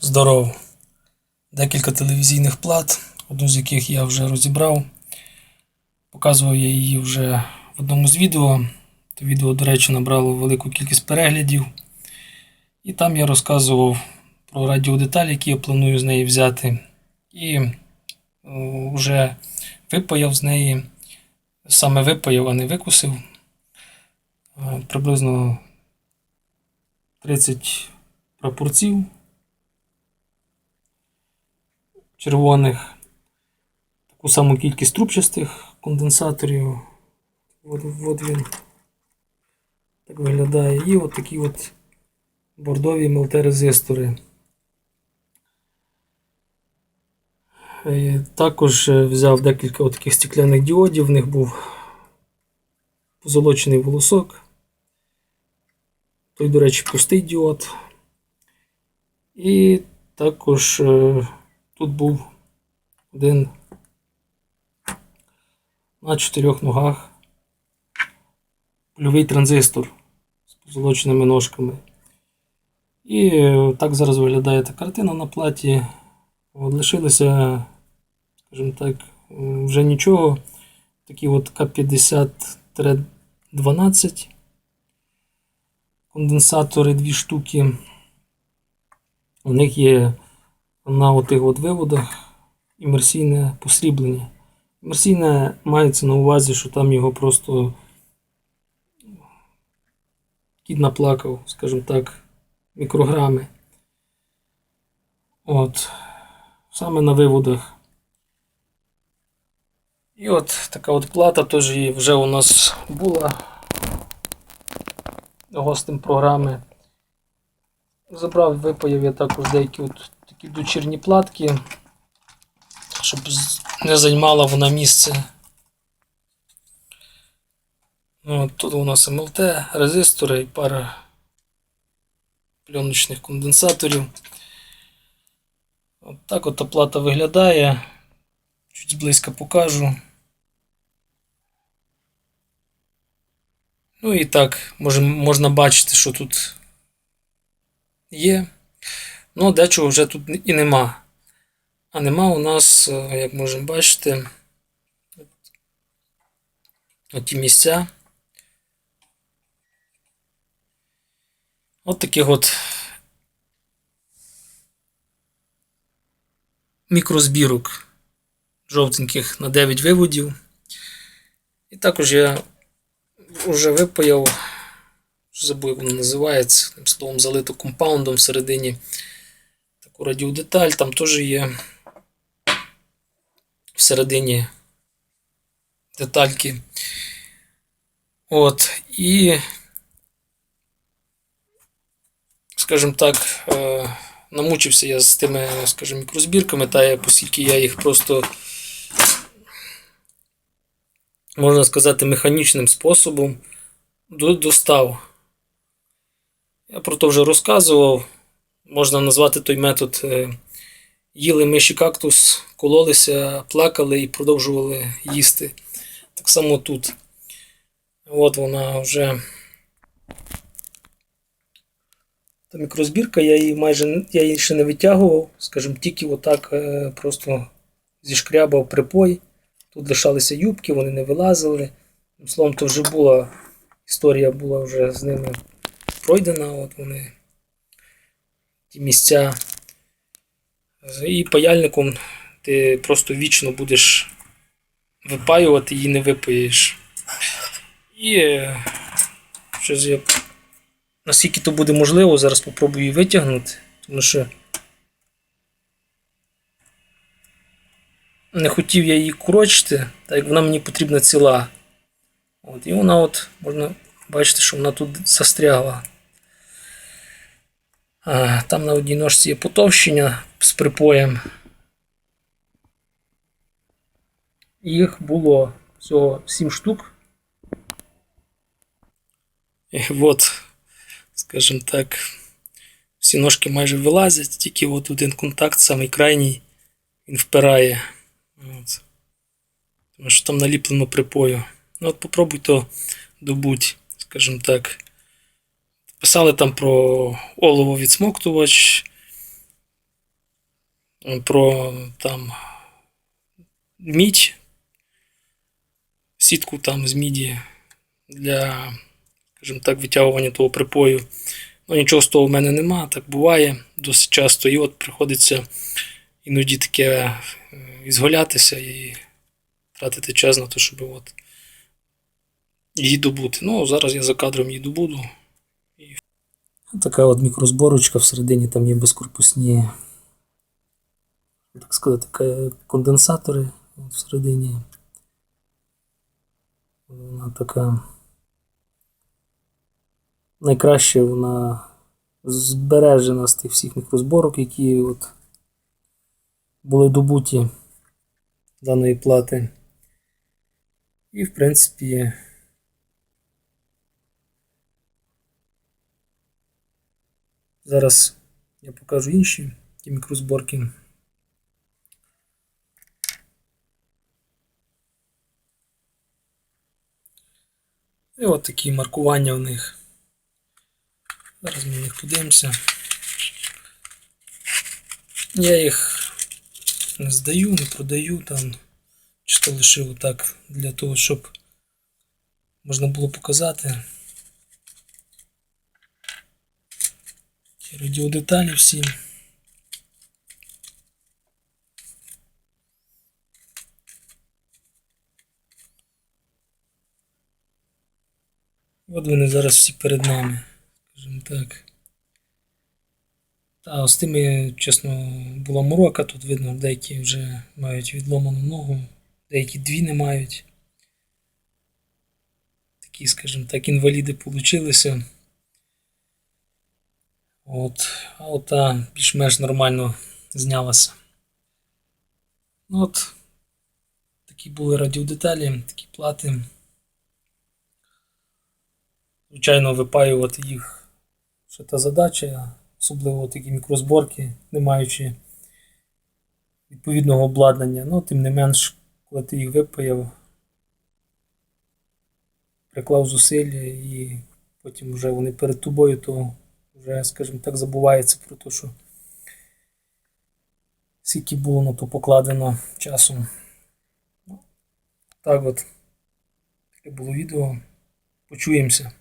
здоров. Декілька телевізійних плат, одну з яких я вже розібрав. Показував я її вже в одному з відео. То відео, до речі, набрало велику кількість переглядів. І там я розказував про радіодеталі, які я планую з неї взяти. І вже випаяв з неї, саме випаяв, а не викусив. Е, Приблизно 30 прапорців червоних, таку саму кількість трубчастих конденсаторів. От, от він так виглядає. І от такі от бордові мелтерезистори. Е, Також е, взяв декілька таких стекляних діодів, в них був позолочений волосок. Той, до речі, пустий діод. І також е, тут був один на чотирьох ногах польовий транзистор з позолоченими ножками. І так зараз виглядає та картина на платі. Лишилося, скажімо так, вже нічого. Такі от К50-12 конденсатори, дві штуки. У них є на отих от виводах імерсійне посріблення. Імерсійне мається на увазі, що там його просто кіт наплакав, скажімо так, мікрограми. От. Саме на виводах. І от така от плата теж і вже у нас була гостем програми. Забрав, випаяв я також деякі от такі дочірні платки, щоб не займала вона місце. Ну, тут у нас МЛТ, резистори і пара пленочних конденсаторів. От так от плата виглядає. Чуть зблизька покажу. Ну і так, можна бачити, що тут є. Ну, дечого вже тут і нема. А нема у нас, е, як можемо бачити, оті місця. От таких от мікрозбірок жовтеньких на 9 виводів. І також я вже випаяв, забув, як воно називається, тим словом залито компаундом всередині таку радіодеталь, там теж є всередині детальки. От, і, скажімо так, е, намучився я з тими, скажімо, мікрозбірками, та я, оскільки я їх просто, можна сказати, механічним способом достав. Я про то вже розказував. Можна назвати той метод. е, Їли миші кактус, кололися, плакали і продовжували їсти. Так само тут. От вона вже. Та мікрозбірка, я її майже я її ще не витягував, скажімо, тільки отак е, просто зішкрябав припой. Тут лишалися юбки, вони не вилазили. Словом, то вже була історія була вже з ними пройдена. От вони ті місця. І паяльником ти просто вічно будеш випаювати і не випаєш. І щось я наскільки то буде можливо, зараз попробую витягнути, тому що не хотів я її корочити, так як вона мені потрібна ціла. От, і вона от, можна бачити, що вона тут застрягла. А, там на одній ножці є потовщення з припоєм. Їх було всього 7 штук. І от, скажімо так, всі ножки майже вилазять, тільки от один контакт, самий крайній, він впирає. От. Тому що там наліплено припою. Ну от попробуй то добуть, скажімо так. Писали там про олово відсмоктувач, е, про там мідь, сітку там з міді для, скажімо так, витягування того припою. Ну, нічого з того в мене нема, так буває досить часто. І от приходиться іноді таке е, ізголятися і тратити час на те, щоб от її добути. Ну, зараз я за кадром її добуду. Така от мікрозборочка всередині там є безкорпусні, так сказати, конденсатори всередині. Вона така. Найкраще вона збережена з тих всіх мікрозборок, які от були добуті даної плати. І, в принципі, зараз я покажу інші ті мікрозборки. І от такі маркування в них. Зараз ми на них подивимося. Я їх не здаю, не продаю там. Чисто лишив отак для того, щоб можна було показати. Радіодеталі всі. От вони зараз всі перед нами, скажімо так. Та з тими, чесно, була морока, тут видно, деякі вже мають відломану ногу, деякі дві не мають. Такі, скажімо так, інваліди получилися. От, а ота більш-менш нормально знялася. Ну от, такі були радіодеталі, такі плати. Звичайно, випаювати їх ще та задача, особливо такі мікрозборки, не маючи відповідного обладнання. Ну, тим не менш, коли ти їх випаяв, приклав зусилля і потім вже вони перед тобою, то вже, скажімо так, забувається про те, що скільки було на то покладено часу. Ну, Так от, таке було відео. Почуємося.